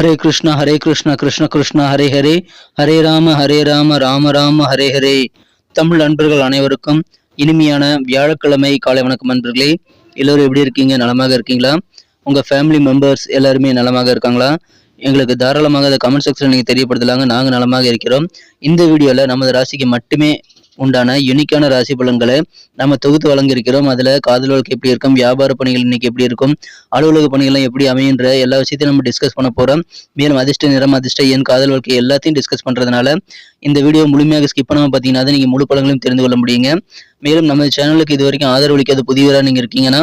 ஹரே கிருஷ்ணா ஹரே கிருஷ்ணா கிருஷ்ண கிருஷ்ணா ஹரே ஹரே. ஹரே ராம ஹரே ராம ராம ராம ஹரே ஹரே. தமிழ் நண்பர்கள் அனைவருக்கும் இனிமையான வியாழக்கிழமை காலை வணக்கம் அன்பர்களே எல்லோரும் எப்படி இருக்கீங்க? நலமாக இருக்கீங்களா? உங்கள் ஃபேமிலி மெம்பர்ஸ் எல்லாருமே நலமாக இருக்காங்களா? எங்களுக்கு தாராளமாக அதை கமெண்ட் செக்ஷன் நீங்கள் தெரியப்படுத்தலாங்க. நாங்கள் நலமாக இருக்கிறோம். இந்த வீடியோவில் நமது ராசிக்கு மட்டுமே உண்டான யுனிக்கான ராசி பலன்களை நம்ம தொகுத்து வழங்கியிருக்கிறோம். அதில் காதல் வாழ்க்கை எப்படி இருக்கும்? வியாபார பணிகள் இன்னைக்கு எப்படி இருக்கும்? அலுவலக பணிகள்லாம் எப்படி அமையுன்ற எல்லா விஷயத்தையும் நம்ம டிஸ்கஸ் பண்ண போகிறோம் மேலும் அதிர்ஷ்ட நிறம் அதிர்ஷ்ட என் காதல் வாழ்க்கை எல்லாத்தையும் டிஸ்கஸ் பண்ணுறதுனால இந்த வீடியோ முழுமையாக ஸ்கிப் பண்ணாமல் பார்த்தீங்கன்னா தான் நீங்கள் முழு பலன்களையும் தெரிந்து கொள்ள முடியுங்க. மேலும் நம்ம சேனலுக்கு இது வரைக்கும் ஆதரவு அளிக்காத புதியவராக நீங்கள் இருக்கீங்கன்னா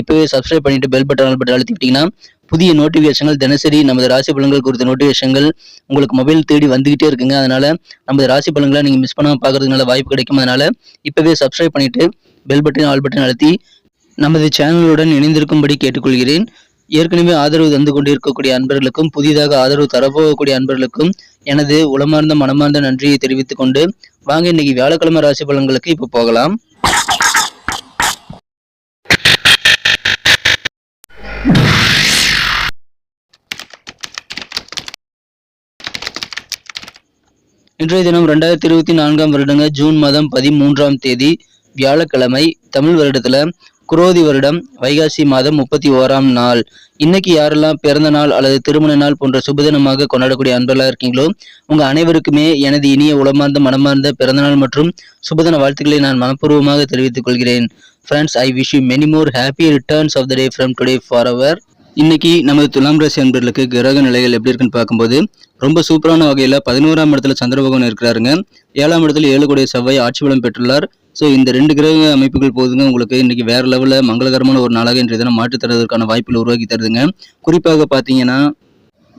இப்போவே சப்ஸ்கிரைப் பண்ணிட்டு பெல் பட்டன் பட்டன் அழுத்திக்கிட்டீங்கன்னா புதிய நோட்டிஃபிகேஷன்கள் தினசரி நமது ராசி பலன்கள் குறித்த நோட்டிஃபிகேஷன்கள் உங்களுக்கு மொபைல் தேடி வந்துகிட்டே இருக்குங்க. அதனால நமது ராசி பலன்களை நீங்கள் மிஸ் பண்ணாமல் பார்க்கறதுனால வாய்ப்பு கிடைக்கும். அதனால இப்போவே சப்ஸ்கிரைப் பண்ணிட்டு பெல் பட்டன் ஆல் பட்டன் அழுத்தி நமது சேனலுடன் இணைந்திருக்கும்படி கேட்டுக்கொள்கிறேன். ஏற்கனவே ஆதரவு தந்து கொண்டிருக்கக்கூடிய அன்பர்களுக்கும் புதிதாக ஆதரவு தரப்போகக்கூடிய அன்பர்களுக்கும் எனது உளமார்ந்த மனமார்ந்த நன்றியை தெரிவித்துக் கொண்டு வாங்க இன்னைக்கு வியாழக்கிழமை ராசி பலன்களுக்கு இப்போ போகலாம். இன்றைய தினம் ரெண்டாயிரத்தி இருபத்தி நான்காம் வருடங்க ஜூன் மாதம் பதிமூன்றாம் தேதி வியாழக்கிழமை தமிழ் வருடத்துல குரோதி வருடம் வைகாசி மாதம் முப்பத்தி ஓராம் நாள். இன்னைக்கு யாரெல்லாம் பிறந்த நாள் அல்லது திருமண நாள் போன்ற சுபதினமாக கொண்டாடக்கூடிய அன்பெல்லாம் இருக்கீங்களோ உங்க அனைவருக்குமே எனது இனிய உளமார்ந்த மனமார்ந்த பிறந்தநாள் மற்றும் சுபதின வாழ்த்துக்களை நான் மனப்பூர்வமாக தெரிவித்துக் கொள்கிறேன். Friends I wish you many more happy returns of the day from today for our இன்னைக்கு நமது துலாம் ராசி அன்பர்களுக்கு கிரக நிலைகள் எப்படி இருக்குன்னு பார்க்கும்போது ரொம்ப சூப்பரான வகையில் பதினோராம் இடத்துல சந்திர பகவான் இருக்கிறாருங்க. ஏழாம் இடத்துல ஏழு கோடி செவ்வாய் ஆட்சி பலம் பெற்றுள்ளார். ஸோ இந்த ரெண்டு கிரக அமைப்புகள் போதுங்க உங்களுக்கு இன்றைக்கி வேற லெவலில் மங்களகரமான ஒரு நாளாக இன்றைய தினம் மாற்றி தருவதற்கான வாய்ப்புகள் உருவாக்கி தருதுங்க. குறிப்பாக பார்த்தீங்கன்னா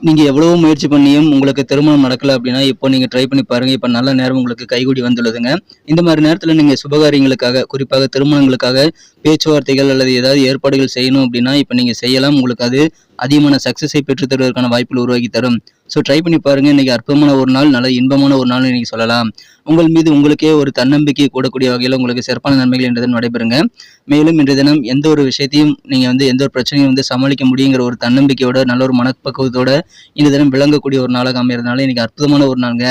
நீங்கள் எவ்வளவோ முயற்சி பண்ணியும் உங்களுக்கு திருமணம் நடக்கல அப்படின்னா இப்போ நீங்கள் ட்ரை பண்ணி பாருங்கள் இப்போ நல்ல நேரம் உங்களுக்கு கைகூடி வந்துள்ளதுங்க. இந்த மாதிரி நேரத்தில் நீங்கள் சுபகாரியங்களுக்காக குறிப்பாக திருமணங்களுக்காக பேச்சுவார்த்தைகள் அல்லது ஏதாவது ஏற்பாடுகள் செய்யணும் அப்படின்னா இப்போ நீங்கள் செய்யலாம். உங்களுக்கு அது அதிகமான சக்ஸஸை பெற்று தருவதற்கான வாய்ப்புகள் உருவாக்கி தரும். ஸோ ட்ரை பண்ணி பாருங்க. இன்னைக்கு அற்புதமான ஒரு நாள் நல்ல இன்பமான ஒரு நாள் இன்னைக்கு சொல்லலாம். உங்கள் மீது உங்களுக்கே ஒரு தன்னம்பிக்கை கூடக்கூடிய வகையில் உங்களுக்கு சிறப்பான நன்மைகள் என்ற தினம் நடைபெறுங்க. மேலும் இன்றைய தினம் எந்த ஒரு விஷயத்தையும் நீங்கள் வந்து எந்த ஒரு பிரச்சனையும் வந்து சமாளிக்க முடியுங்கிற ஒரு தன்னம்பிக்கையோட நல்ல ஒரு மனப்பக்குவத்தோட இந்த தினம் விளங்கக்கூடிய ஒரு நாளாக அமைகிறதுனால இன்னைக்கு அற்புதமான ஒரு நாளுங்க.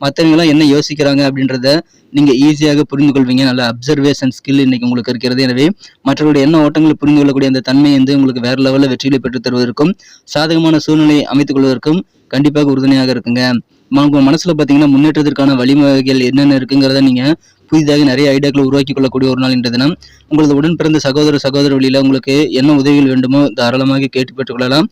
மற்றவங்களாம் என்ன யோசிக்கிறாங்க அப்படின்றத நீங்கள் ஈஸியாக புரிந்து கொள்வீங்க. நல்ல அப்சர்வேஷன் ஸ்கில் இன்னைக்கு உங்களுக்கு இருக்கிறது. எனவே மற்றவருடைய என்ன ஓட்டங்களை புரிந்து கொள்ளக்கூடிய அந்த தன்மை வந்து உங்களுக்கு வேற லெவலில் வெற்றிகளை பெற்றுத் தருவதற்கும் சாதகமான சூழ்நிலை அமைத்துக் கொள்வதற்கும் கண்டிப்பாக உறுதுணையாக இருக்குங்க. உங்க மனசுல பாத்தீங்கன்னா முன்னேற்றத்திற்கான வழிமுறைகள் என்னென்ன இருக்குங்கிறத நீங்க புதிதாக நிறைய ஐடியாக்களை உருவாக்கி கொள்ளக்கூடிய ஒரு நாள் இன்ற தினம். உங்களது உடன் பிறந்த சகோதர சகோதர வழியில உங்களுக்கு என்ன உதவிகள் வேண்டுமோ தாராளமாக கேட்டு பெற்றுக்கொள்ளலாம்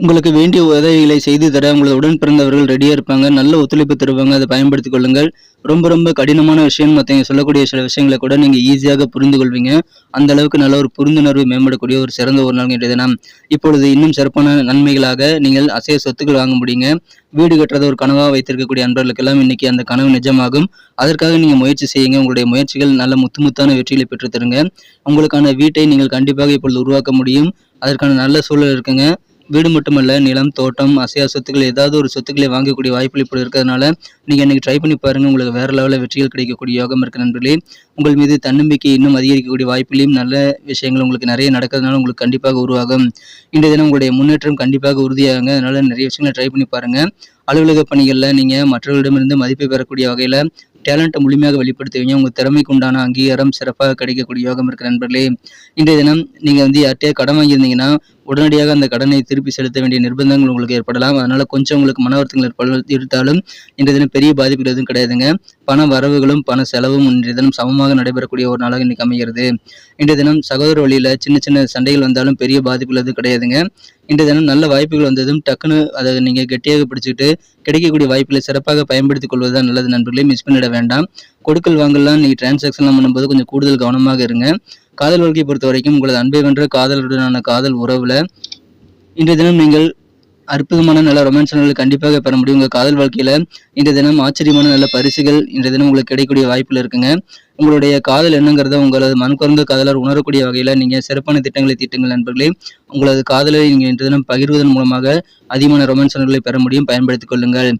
உங்களுக்கு வேண்டிய உதவிகளை செய்து தர உங்களது உடன் பிறந்தவர்கள் ரெடியாக இருப்பாங்க. நல்ல ஒத்துழைப்பு தருவாங்க. அதை பயன்படுத்திக் கொள்ளுங்கள். ரொம்ப ரொம்ப கடினமான விஷயம். மற்றவங்க சொல்லக்கூடிய சில விஷயங்களை கூட நீங்கள் ஈஸியாக புரிந்து கொள்வீங்க. அந்த அளவுக்கு நல்ல ஒரு புரிந்துணர்வு மேம்படக்கூடிய ஒரு சிறந்த ஒரு நாள் இன்றைய தினம். இப்பொழுது இன்னும் சிறப்பான நன்மைகளாக நீங்கள் அசைய சொத்துக்கள் வாங்க முடியுங்க. வீடு கட்டுறத ஒரு கனவாக வைத்திருக்கக்கூடிய அன்பர்களுக்கெல்லாம் இன்னைக்கு அந்த கனவு நிஜமாகும். அதற்காக நீங்கள் முயற்சி செய்யுங்க. உங்களுடைய முயற்சிகள் நல்ல முத்து முத்தான வெற்றிகளை பெற்று தருங்க. உங்களுக்கான வீட்டை நீங்கள் கண்டிப்பாக இப்பொழுது உருவாக்க முடியும். அதற்கான நல்ல சூழல் இருக்குங்க. வீடு மட்டுமல்ல நிலம் தோட்டம் அசையா சொத்துக்கள் ஏதாவது ஒரு சொத்துக்களை வாங்கக்கூடிய வாய்ப்புகள் இப்படி இருக்கிறதுனால நீங்கள் இன்றைக்கி ட்ரை பண்ணி பாருங்கள் உங்களுக்கு வேறு லெவலில் வெற்றிகள் கிடைக்கக்கூடிய யோகம் இருக்க நண்பர்களே. உங்கள் மீது தன்னம்பிக்கை இன்னும் அதிகரிக்கக்கூடிய வாய்ப்புகளையும் நல்ல விஷயங்கள் உங்களுக்கு நிறைய நடக்கிறதுனால உங்களுக்கு கண்டிப்பாக உருவாகும். இன்றைய தினம் உங்களுடைய முன்னேற்றம் கண்டிப்பாக உறுதியாகுங்க. அதனால் நிறைய விஷயங்களை ட்ரை பண்ணி பாருங்கள் அலுவலக பணிகளில் நீங்கள் மற்றவர்களிடமிருந்து மதிப்பை பெறக்கூடிய வகையில் டேலண்ட்டை முழுமையாக வெளிப்படுத்துவீங்க. உங்கள் திறமைக்கு உண்டான அங்கீகாரம் சிறப்பாக கிடைக்கக்கூடிய யோகம் இருக்கிற நண்பர்களே. இன்றைய தினம் நீங்கள் வந்து யார்கிட்டயே கடன் வாங்கியிருந்தீங்கன்னா உடனடியாக அந்த கடனை திருப்பி செலுத்த வேண்டிய நிர்பந்தங்கள் உங்களுக்கு ஏற்படலாம். அதனால கொஞ்சம் உங்களுக்கு மன வருத்தங்கள் ஏற்பட இருந்தாலும் இன்றைய தினம் பெரிய பாதிப்புகள் எதுவும் கிடையாதுங்க. பண வரவுகளும் பண செலவும் இன்றைய தினம் சமமாக நடைபெறக்கூடிய ஒரு நாளாக இன்றைக்கு அமைகிறது. இன்றைய தினம் சகோதர வழியில் சின்ன சின்ன சண்டைகள் வந்தாலும் பெரிய பாதிப்புகள் எதுவும் கிடையாதுங்க. இன்றைய தினம் நல்ல வாய்ப்புகள் வந்ததும் டக்குன்னு அதை நீங்கள் கெட்டியாக பிடிச்சிக்கிட்டு கிடைக்கக்கூடிய வாய்ப்புகளை சிறப்பாக பயன்படுத்திக் கொள்வதுதான் நல்லது நண்பர்களே. மிஸ் பண்ணிட வேண்டாம். கொடுக்கல் வாங்கலாம் நீங்கள் டிரான்சாக்ஷன்லாம் பண்ணும்போது கொஞ்சம் கூடுதல் கவனமாக இருங்க. காதல் வாழ்க்கையை பொறுத்த வரைக்கும் உங்களது அன்பை வென்ற காதலுடனான காதல் உறவுல இன்றைய தினம் நீங்கள் அற்புதமான நல்ல ரொமான்ஸ் கண்டிப்பாக பெற முடியும். உங்கள் காதல் வாழ்க்கையில் இன்றைய தினம் ஆச்சரியமான நல்ல பரிசுகள் இன்றைய தினம் உங்களுக்கு கிடைக்கக்கூடிய வாய்ப்பில் இருக்குங்க. உங்களுடைய காதல் என்னங்கிறத உங்களது மண் காதலர் உணரக்கூடிய வகையில் நீங்கள் சிறப்பான திட்டங்களை தீட்டுங்கள் நண்பர்களே. உங்களது காதலை நீங்கள் இன்றைய தினம் பகிர்வதன் மூலமாக அதிகமான ரொமான்ஸ் பெற முடியும். பயன்படுத்திக் கொள்ளுங்கள்.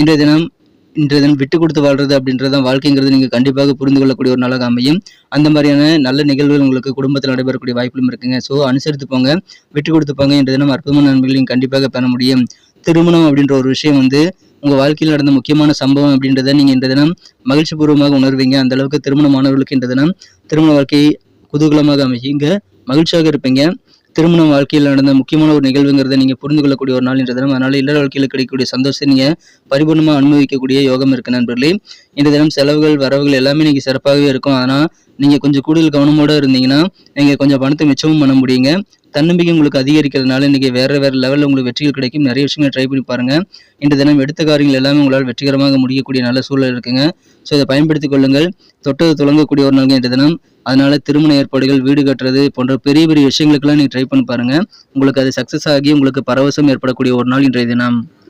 இன்றைய தினம் இன்றைய விட்டு கொடுத்து வாழ்றது அப்படின்றது வாழ்க்கைங்கிறது நீங்கள் கண்டிப்பாக புரிந்து கொள்ளக்கூடிய ஒரு நாளாக அமையும். அந்த மாதிரியான நல்ல நிகழ்வுகள் உங்களுக்கு குடும்பத்தில் நடைபெறக்கூடிய வாய்ப்புகளும் இருக்குங்க. ஸோ அனுசரித்து போங்க. விட்டு கொடுத்து போங்க. இன்றைய தினம் அற்புதமான நண்பர்களையும் கண்டிப்பாக பெற முடியும். திருமணம் அப்படின்ற ஒரு விஷயம் வந்து உங்கள் வாழ்க்கையில் நடந்த முக்கியமான சம்பவம் அப்படின்றத நீங்கள் இந்த தினம் மகிழ்ச்சி பூர்வமாக உணர்வீங்க. அந்த அளவுக்கு திருமணமானவர்களுக்கு இந்த தினம் திருமண வாழ்க்கை குதூகலமாக அமைங்க மகிழ்ச்சியாக இருப்பீங்க. திருமண வாழ்க்கையில் நடந்த முக்கியமான ஒரு நிகழ்வுங்கிறத நீங்கள் புரிந்து கொள்ளக்கூடிய ஒரு நாள் என்ற தினம். அதனால் இல்லற வாழ்க்கையில் கிடைக்கக்கூடிய சந்தோஷத்தை நீங்கள் பரிபூர்ணமா அனுபவிக்கக்கூடிய யோகம் இருக்கு நண்பர்களே. இந்த தினம் செலவுகள் வரவுகள் எல்லாமே நீங்கள் சிறப்பாகவே இருக்கும். ஆனால் நீங்கள் கொஞ்சம் கூடுதல் கவனமோடு இருந்தீங்கன்னா நீங்கள் கொஞ்சம் பணத்தை மிச்சமும் பண்ண முடியுங்க. தன்னம்பிக்கை உங்களுக்கு அதிகரிக்கிறதுனால இன்றைக்கி வேறு வேறு லெவலில் உங்களுக்கு வெற்றிகள் கிடைக்கும். நிறைய விஷயங்களை ட்ரை பண்ணி பாருங்கள் இந்த தினம் எடுத்த காரியங்கள் எல்லாமே உங்களால் வெற்றிகரமாக முடியக்கூடிய நல்ல சூழல் இருக்குங்க. ஸோ இதை பயன்படுத்திக் கொள்ளுங்கள். தொட்டது துளங்கக்கூடிய ஒரு நாள் இந்த தினம். அதனால் திருமண ஏற்பாடுகள் வீடு கட்டுறது போன்ற பெரிய பெரிய விஷயங்களுக்கெல்லாம் நீங்கள் ட்ரை பண்ணி பாருங்கள் உங்களுக்கு அது சக்ஸஸ் ஆகி உங்களுக்கு பரவசம் ஏற்படக்கூடிய ஒரு நாள் இன்றைய தினம்.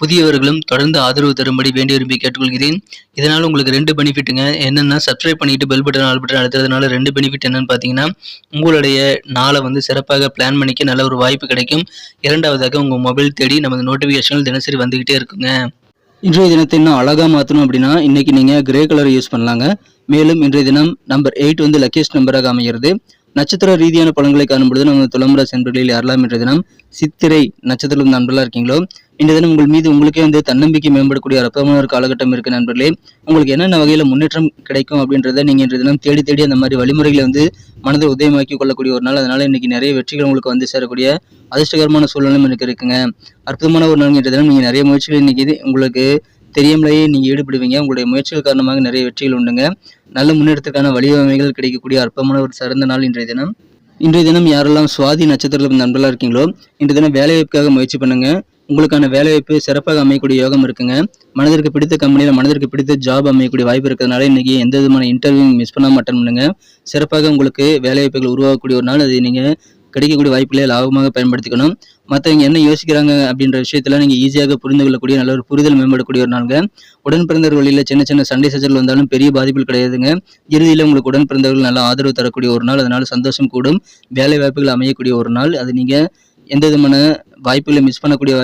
புதியவர்களும் தொடர்ந்து ஆதரவு தரும்படி வேண்டி விரும்பி கேட்டுக்கொள்கிறேன். இதனால் உங்களுக்கு ரெண்டு பெனிஃபிட்டுங்க. என்னென்னா சப்ஸ்கிரைப் பண்ணிட்டு பெல் பட்டன் ஆல் பட்டன் அழுத்துறதுனால ரெண்டு பெனிஃபிட் என்னன்னு பார்த்தீங்கன்னா உங்களுடைய நாளை வந்து சிறப்பாக பிளான் பண்ணிக்க நல்ல ஒரு வாய்ப்பு கிடைக்கும். இரண்டாவதாக உங்கள் மொபைல் தேடி நமது நோட்டிஃபிகேஷன்கள் தினசரி வந்துக்கிட்டே இருக்குங்க. இன்றைய தினத்தை இன்னும் அழகாக மாற்றணும் அப்படின்னா இன்றைக்கி நீங்கள் கிரே கலர் யூஸ் பண்ணலாங்க. மேலும் இன்றைய தினம் நம்பர் எயிட் வந்து லக்கியஸ்ட் நம்பராக அமைகிறது. நட்சத்திர ரீதியான பலன்களை காணும்பொழுது நம்ம நம்ம ராசி அன்பர்களில் யாரெல்லாம் என்ற தினம் சித்திரை நட்சத்திரம் நண்பர்களாக இருக்கீங்களோ இந்த தினம் உங்கள் மீது உங்களுக்கே வந்து தன்னம்பிக்கை மேம்படக்கூடிய அற்புதமான ஒரு காலகட்டம் இருக்கு நண்பர்களே. உங்களுக்கு என்னென்ன வகையில் முன்னேற்றம் கிடைக்கும் அப்படின்றத நீங்கள் இன்றைய தினம் தேடி தேடி அந்த மாதிரி வழிமுறைகளை வந்து மனதை உதயமாக்கி கொள்ளக்கூடிய ஒரு நாள். அதனால இன்னைக்கு நிறைய வெற்றிகள் உங்களுக்கு வந்து சேரக்கூடிய அதிர்ஷ்டகரமான சூழ்நிலை எனக்கு இருக்குங்க. அற்புதமான ஒரு நாள் இன்றைய தினம். நீங்கள் நிறைய முயற்சிகள் இன்னைக்கு உங்களுக்கு தெரியாமலேயே நீங்கள் ஈடுபடுவீங்க. உங்களுடைய முயற்சிகள் காரணமாக நிறைய வெற்றிகள் உண்டுங்க. நல்ல முன்னேற்றத்துக்கான வழிவமைகள் கிடைக்கக்கூடிய அற்பமான ஒரு சிறந்த நாள் இன்றைய தினம். இன்றைய தினம் யாரெல்லாம் சுவாதி நட்சத்திரத்தில் நண்பர்களாக இருக்கீங்களோ இன்றைய தினம் வேலைவாய்ப்புக்காக முயற்சி பண்ணுங்க. உங்களுக்கான வேலைவாய்ப்பு சிறப்பாக அமையக்கூடிய யோகம் இருக்குங்க. மனதிற்கு பிடித்த கம்பெனியில் மனதிற்கு பிடித்த ஜாப் அமையக்கூடிய வாய்ப்பு இருக்கிறதுனால இன்றைக்கி எந்த விதமான இன்டர்வியூ மிஸ் பண்ணாமல் அட்டன் பண்ணுங்க. சிறப்பாக உங்களுக்கு வேலைவாய்ப்புகள் உருவாகக்கூடிய ஒரு நாள் அது நீங்கள் கிடைக்கக்கூடிய வாய்ப்புகளை லாபமாக பயன்படுத்திக்கணும். மற்றவங்க என்ன யோசிக்கிறாங்க அப்படின்ற விஷயத்தில் நீங்கள் ஈஸியாக புரிந்து கொள்ளக்கூடிய நல்ல ஒரு புரிதல் மேம்படக்கூடிய ஒரு நாளுங்க. உடன் பிறந்தவர் வழியில் சின்ன சின்ன சண்டை சச்சரவு வந்தாலும் பெரிய பாதிப்புகள் கிடையாதுங்க. இறுதியில் உங்களுக்கு உடன் பிறந்தவர்கள் நல்ல ஆதரவு தரக்கூடிய ஒரு நாள். அதனால் சந்தோஷம் கூடும். வேலை வாய்ப்புகள் அமையக்கூடிய ஒரு நாள். அது நீங்கள் எந்த விதமான வாய்ப்புகளை மிஸ் பண்ணக்கூடிய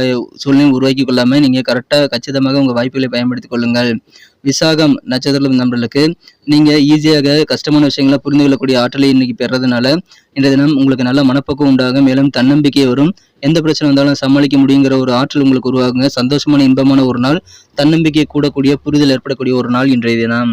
சூழ்நிலையும் உருவாக்கி கொள்ளாமல் நீங்கள் கரெக்டாக கச்சிதமாக உங்கள் வாய்ப்புகளை பயன்படுத்திக் கொள்ளுங்கள். விசாகம் நட்சத்திரம் நண்பர்களுக்கு நீங்க ஈஸியாக கஷ்டமான விஷயங்களை புரிந்து கொள்ளக்கூடிய ஆற்றலை இன்னைக்கு பெறதுனால இன்றைய தினம் உங்களுக்கு நல்ல மனப்பக்குவம் உண்டாகும் மேலும் தன்னம்பிக்கை வரும். எந்த பிரச்சனை வந்தாலும் சமாளிக்க முடியுங்கிற ஒரு ஆற்றல் உங்களுக்கு உருவாகுங்க. சந்தோஷமான இன்பமான ஒரு நாள் தன்னம்பிக்கை கூடக்கூடிய புரிதல் ஏற்படக்கூடிய ஒரு நாள் இன்றைய தினம்.